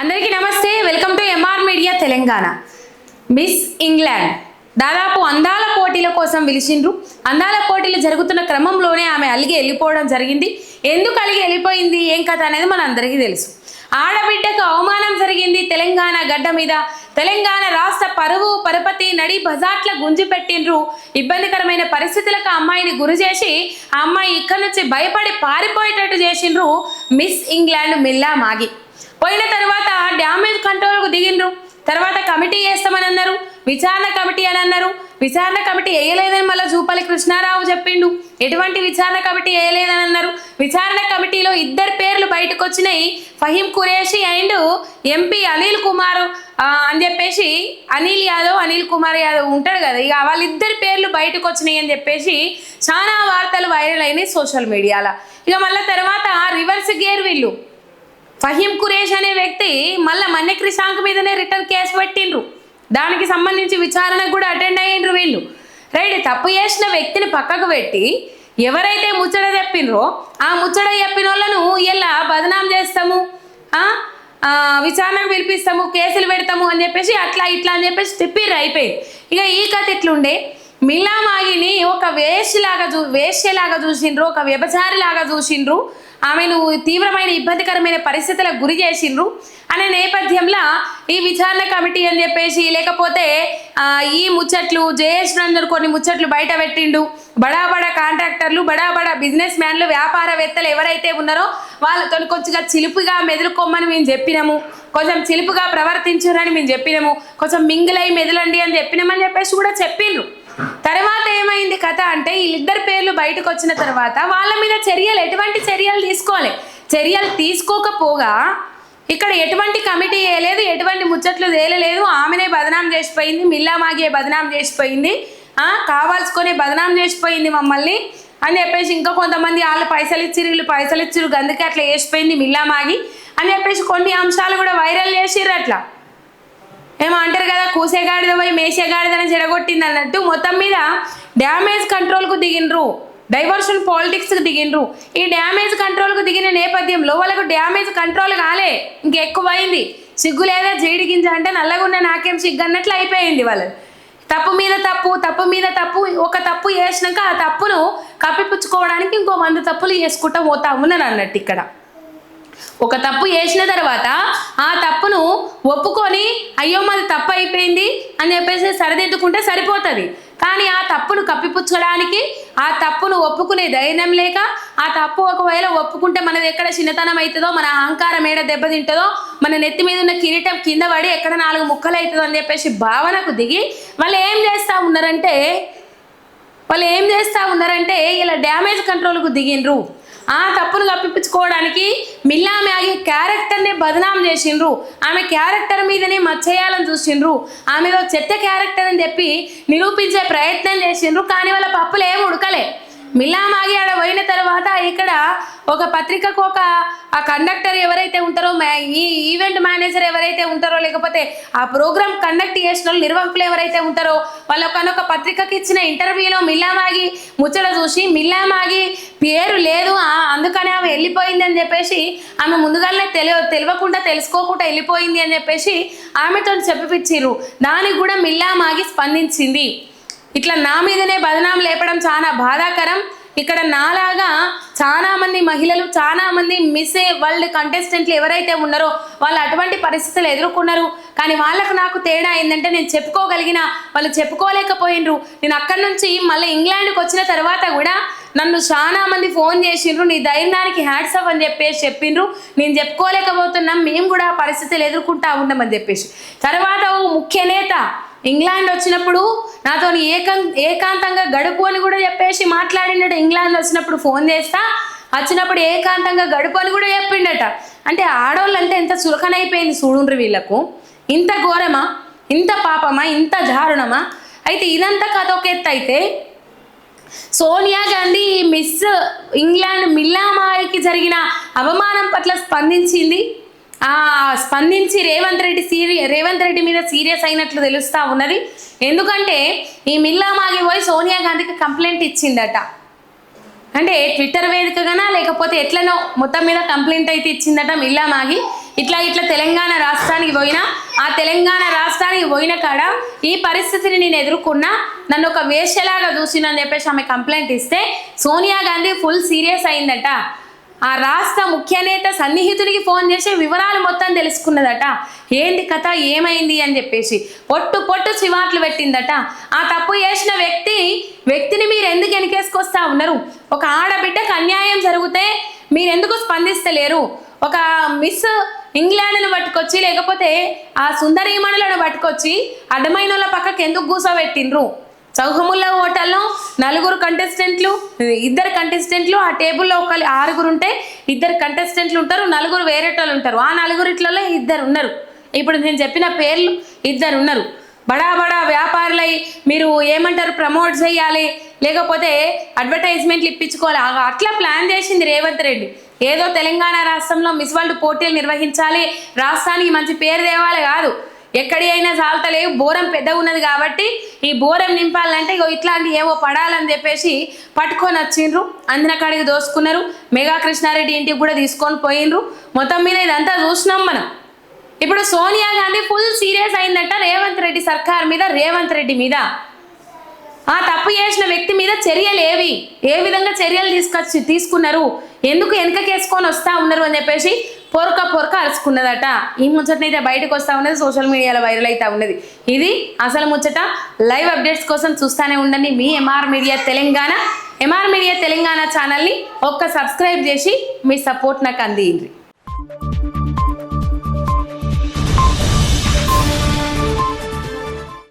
అందరికీ నమస్తే. Welcome to MR media Telangana. Miss England. దాదాపు అందాల పోటీల కోసం పిలిచిండ్రు. అందాల పోటీలు జరుగుతున్న క్రమంలోనే ఆమె అలిగి వెళ్ళిపోవడం జరిగింది. ఎందుకు అలిగి వెళ్ళిపోయింది? ఏం కథ అనేది మన అందరికీ తెలుసు. ఆడబిడ్డకు అవమానం జరిగింది. తెలంగాణ గడ్డ మీద తెలంగాణ రాష్ట్ర పరువు పరపతి నడి బజాట్ల గుంజి పెట్టిండ్రు. ఇబ్బందికరమైన పరిస్థితులకు అమ్మాయిని గురి చేసి ఆ అమ్మాయి ఇక్కడి నుంచి భయపడి పారిపోయేటట్టు చేసిండ్రు మిస్ ఇంగ్లాండ్ మిల్లా మాగి. పోయిన తర్వాత డ్యామేజ్ కంట్రోల్కు దిగిండ్రు. తర్వాత కమిటీ వేస్తామని అన్నారు. విచారణ కమిటీ అని అన్నారు. విచారణ కమిటీ వేయలేదని మళ్ళీ జూపల్లి కృష్ణారావు చెప్పిండు. ఎటువంటి విచారణ కమిటీ వేయలేదని అన్నారు. విచారణ కమిటీలో ఇద్దరు పేర్లు బయటకు వచ్చినాయి ఫహీం కురేషి అండ్ ఎంపీ అనిల్ కుమార్ అని చెప్పేసి అనిల్ యాదవ్ అనిల్ కుమార్ యాదవ్ ఉంటాడు కదా. ఇక వాళ్ళిద్దరి పేర్లు బయటకు వచ్చినాయి అని చెప్పేసి చాలా వార్తలు వైరల్ అయినాయి సోషల్ మీడియాలో. ఇక మళ్ళీ తర్వాత రివర్స్ గేర్ వీళ్ళు. ఫహీం కురేష్ అనే వ్యక్తి మళ్ళీ మన్య క్రిషాంక్ మీదనే రిటర్న్ కేసు పెట్టిండ్రు. దానికి సంబంధించి విచారణకు కూడా అటెండ్ అయ్యిండ్రు వీళ్ళు. రైట్ తప్పు చేసిన వ్యక్తిని పక్కకు పెట్టి ఎవరైతే ముచ్చట చెప్పిండ్రో ఆ ముచ్చట చెప్పిన వాళ్ళను ఇలా బదనాం చేస్తాము విచారణకు పిలిపిస్తాము కేసులు పెడతాము అని చెప్పేసి అట్లా ఇట్లా అని చెప్పేసి తిప్పిర్రు అయిపోయింది. ఇక ఈ కథ ఇట్లుండే మిల్లామాగిని ఒక వేష్యలాగా చూ వేష్యలాగా చూసిండ్రు ఒక వ్యభచారిలాగా చూసిండ్రు. ఆమెను తీవ్రమైన ఇబ్బందికరమైన పరిస్థితులకు గురి చేసిండ్రు. అనే నేపథ్యంలో ఈ విచారణ కమిటీ అని చెప్పేసి లేకపోతే ఈ ముచ్చట్లు జయేష్ నందర్ కొన్ని ముచ్చట్లు బయట పెట్టిండు. బడా బడా కాంట్రాక్టర్లు బడా బడా బిజినెస్ మ్యాన్లు వ్యాపారవేత్తలు ఎవరైతే ఉన్నారో వాళ్ళతో కొంచెంగా చిలుపుగా మెదులుకోమని మేము చెప్పినాము. కొంచెం చిలుపుగా ప్రవర్తించురని మేము చెప్పినాము. కొంచెం మింగిలై మెదలండి అని చెప్పినామని చెప్పేసి కూడా చెప్పిండ్రు తర్వాత ఏమైంది కథ అంటే వీళ్ళిద్దరు పేర్లు బయటకు వచ్చిన తర్వాత వాళ్ళ మీద చర్యలు ఎటువంటి చర్యలు తీసుకోవాలి? చర్యలు తీసుకోకపోగా ఇక్కడ ఎటువంటి కమిటీ వేయలేదు ఎటువంటి ముచ్చట్లు తేలలేదు. ఆమెనే బదనాం చేసిపోయింది మిల్లా మాగే బదనాం చేసిపోయింది. కావాల్సుకొని బదనాం చేసిపోయింది మమ్మల్ని అని చెప్పేసి ఇంకా కొంతమంది వాళ్ళు పైసలు ఇచ్చిరు వీళ్ళు పైసలు ఇచ్చిరు అందుకే అట్లా వేసిపోయింది మిల్లా మాగి అని చెప్పేసి కొన్ని అంశాలు కూడా వైరల్ చేసిర్రు అట్లా. ఏమో అంటారు కదా కూసేగాడిద పోయి మేసేగాడిదని చెడగొట్టింది అన్నట్టు మొత్తం మీద డ్యామేజ్ కంట్రోల్కు దిగిండ్రు డైవర్షన్ పాలిటిక్స్కి దిగిండ్రు ఈ డ్యామేజ్ కంట్రోల్కు దిగిన నేపథ్యంలో వాళ్ళకు డ్యామేజ్ కంట్రోల్ కాలే. ఇంకెక్కువైంది. సిగ్గు లేదా జీడి గింజ అంటే నల్లగున్న నాకేం సిగ్గు అన్నట్లు అయిపోయింది వాళ్ళది. తప్పు మీద తప్పు తప్పు మీద తప్పు ఒక తప్పు చేసినాక ఆ తప్పును కప్పిపుచ్చుకోవడానికి ఇంకో వంద తప్పులు చేసుకుంటా పోతా ఉన్నాను అన్నట్టు ఇక్కడ. ఒక తప్పు చేసిన తర్వాత ఆ తప్పును అయ్యో మాది తప్పు అయిపోయింది అని చెప్పేసి సరిదిద్దుకుంటే సరిపోతుంది. కానీ ఆ తప్పును కప్పిపుచ్చడానికి ఆ తప్పును ఒప్పుకునే ధైర్యం లేక ఆ తప్పు ఒకవేళ ఒప్పుకుంటే మనది ఎక్కడ చిన్నతనం అవుతుందో మన అహంకారం ఏడ దెబ్బతింటుందో మన నెత్తి మీద ఉన్న కిరీటం కింద పడి ఎక్కడ నాలుగు ముక్కలు అవుతుందో అని చెప్పేసి భావనకు దిగి వాళ్ళు ఏం చేస్తూ ఉన్నారంటే వాళ్ళు ఏం చేస్తూ ఉన్నారంటే ఇలా డ్యామేజ్ కంట్రోల్కు దిగిండ్రు. ఆ తప్పును కప్పిపుచ్చుకోవడానికి మిల్లా మ్యాగి క్యారెక్టర్నే బదనాం చేసిండ్రు. ఆమె క్యారెక్టర్ మీదనే మచ్చేయాలని చూసిండ్రు. ఆమెలో చెత్త క్యారెక్టర్ అని చెప్పి నిరూపించే ప్రయత్నం చేసిండ్రు. కానీ వాళ్ళ పప్పులు ఏమి ఉడకలే. మిల్లామాగి ఆడ పోయిన తర్వాత ఇక్కడ ఒక పత్రికకు ఒక ఆ కండక్టర్ ఎవరైతే ఉంటారో ఈ ఈవెంట్ మేనేజర్ ఎవరైతే ఉంటారో లేకపోతే ఆ ప్రోగ్రామ్ కండక్ట్ చేసిన వాళ్ళు నిర్వాహకులు ఎవరైతే ఉంటారో వాళ్ళు ఒక పత్రికకి ఇచ్చిన ఇంటర్వ్యూలో మిల్లామాగి ముచ్చట చూసి మిల్లామాగి పేరు లేదు అందుకనే అందుకని ఆమె వెళ్ళిపోయింది అని చెప్పేసి ఆమె ముందుగానే తెలియ తెలియకుండా తెలుసుకోకుండా వెళ్ళిపోయింది అని చెప్పేసి ఆమెతో చెప్పిపిచ్చిర్రు. దానికి కూడా మిల్లామాగి స్పందించింది. ఇట్లా నా మీదనే బదనాం లేపడం చాలా బాధాకరం. ఇక్కడ నాలాగా చాలా మంది మహిళలు చాలా మంది మిస్ వరల్డ్ కంటెస్టెంట్లు ఎవరైతే ఉన్నారో వాళ్ళు అటువంటి పరిస్థితులు ఎదుర్కొన్నారు. కానీ వాళ్ళకు నాకు తేడా ఏంటంటే నేను చెప్పుకోగలిగిన వాళ్ళు చెప్పుకోలేకపోయినరు. నేను అక్కడి నుంచి మళ్ళీ ఇంగ్లాండ్కి వచ్చిన తర్వాత కూడా నన్ను చాలా మంది ఫోన్ చేసిండ్రు నీ ధైర్యానికి హ్యాట్సప్ అని చెప్పేసి చెప్పిండ్రు. నేను చెప్పుకోలేకపోతున్నాం మేము కూడా ఆ పరిస్థితులు ఎదుర్కొంటా ఉన్నామని చెప్పేసి. తర్వాత ఓ ముఖ్య నేత ఇంగ్లాండ్ వచ్చినప్పుడు నాతో ఏకం ఏకాంతంగా గడుపు అని కూడా చెప్పేసి మాట్లాడినట్టు ఇంగ్లాండ్ వచ్చినప్పుడు ఫోన్ చేస్తా వచ్చినప్పుడు ఏకాంతంగా గడుపు అని కూడా చెప్పిండట. అంటే ఆడవాళ్ళంటే ఎంత చులకనైపోయింది చూడుండ్రు వీళ్ళకు. ఇంత ఘోరమా? ఇంత పాపమా? ఇంత దారుణమా? అయితే ఇదంతా కథ ఒక ఎత్తు అయితే సోనియా గాంధీ మిస్ ఇంగ్లాండ్ మిల్లామాయికి జరిగిన అవమానం పట్ల స్పందించింది. ఆ స్పందించి రేవంత్ రెడ్డి సీరి రేవంత్ రెడ్డి మీద సీరియస్ అయినట్లు తెలుస్తూ ఉన్నది. ఎందుకంటే ఈ మిల్లామాగి పోయి సోనియా గాంధీకి కంప్లైంట్ ఇచ్చిందట. అంటే ట్విట్టర్ వేదికగానా లేకపోతే ఎట్లనో మొత్తం మీద కంప్లైంట్ అయితే ఇచ్చిందట మిల్లామాగి ఇట్లా ఇట్లా తెలంగాణ రాష్ట్రానికి పోయినా ఆ తెలంగాణ రాష్ట్రానికి పోయిన కాడ ఈ పరిస్థితిని నేను ఎదుర్కొన్నా నన్ను ఒక వేశ్యలాగా అని చెప్పేసి ఆమె కంప్లైంట్ ఇస్తే సోనియా గాంధీ ఫుల్ సీరియస్ అయిందట. ఆ రాష్ట్ర ముఖ్య నేత సన్నిహితుడికి ఫోన్ చేసి వివరాలు మొత్తం తెలుసుకున్నదట. ఏంది కథ? ఏమైంది? అని చెప్పేసి పొట్టు పొట్టు చివాట్లు పెట్టిందట. ఆ తప్పు చేసిన వ్యక్తి వ్యక్తిని మీరు ఎందుకు వెనకేసుకొస్తా ఉన్నారు? ఒక ఆడబిడ్డకు అన్యాయం జరిగితే మీరెందుకు స్పందిస్తలేరు? ఒక మిస్ ఇంగ్లాండ్ను పట్టుకొచ్చి లేకపోతే ఆ సుందరీమణులను పట్టుకొచ్చి అడ్డమైన వాళ్ళ పక్కకి ఎందుకు కూసోబెట్టిండ్రు? చౌహముల్లా హోటల్లో నలుగురు కంటెస్టెంట్లు ఇద్దరు కంటెస్టెంట్లు ఆ టేబుల్లో ఒక ఆరుగురు ఉంటే ఇద్దరు కంటెస్టెంట్లు ఉంటారు నలుగురు వేరేటోళ్ళు ఉంటారు. ఆ నలుగురిట్లలో ఇద్దరు ఉన్నారు. ఇప్పుడు నేను చెప్పిన పేర్లు ఇద్దరు ఉన్నారు. బడా బడా వ్యాపారులై మీరు ఏమంటారు? ప్రమోట్ చేయాలి లేకపోతే అడ్వర్టైజ్మెంట్లు ఇప్పించుకోవాలి. ఆ- అట్లా ప్లాన్ చేసింది రేవంత్ రెడ్డి. ఏదో తెలంగాణ రాష్ట్రంలో మిస్ వరల్డ్ పోటీలు నిర్వహించాలి. రాష్ట్రానికి మంచి పేరు తేవాలి కాదు. ఎక్కడి అయినా చాలతలేవు బోరం పెద్దగా ఉన్నది కాబట్టి ఈ బోరం నింపాలంటే ఇగో ఇట్లాంటి ఏవో పడాలని చెప్పేసి పట్టుకొని వచ్చిండ్రు. అందిన కాడికి దోసుకున్నారు. మెగా కృష్ణారెడ్డి ఇంటికి కూడా తీసుకొని పోయిండ్రు. మొత్తం మీద ఇదంతా చూసినాం మనం. ఇప్పుడు సోనియా గాంధీ ఫుల్ సీరియస్ అయిందంట రేవంత్ రెడ్డి సర్కార్ మీద రేవంత్ రెడ్డి మీద. ఆ తప్పు చేసిన వ్యక్తి మీద చర్యలు ఏవి? ఏ విధంగా చర్యలు తీసుకొచ్చి తీసుకున్నారు? ఎందుకు వెనకకేసుకొని వస్తా ఉన్నారు అని చెప్పేసి పొరక పొరక అరుచుకున్నదట. ఈ ముచ్చటనైతే బయటకు వస్తూ ఉన్నది సోషల్ మీడియాలో వైరల్ అవుతా ఉన్నది. ఇది అసలు ముచ్చట. లైవ్ అప్డేట్స్ కోసం చూస్తానే ఉండండి. మీ MR media Telangana MR media Telangana ఛానల్ని ఒక్క సబ్స్క్రైబ్ చేసి మీ సపోర్ట్ నాకు అందియండి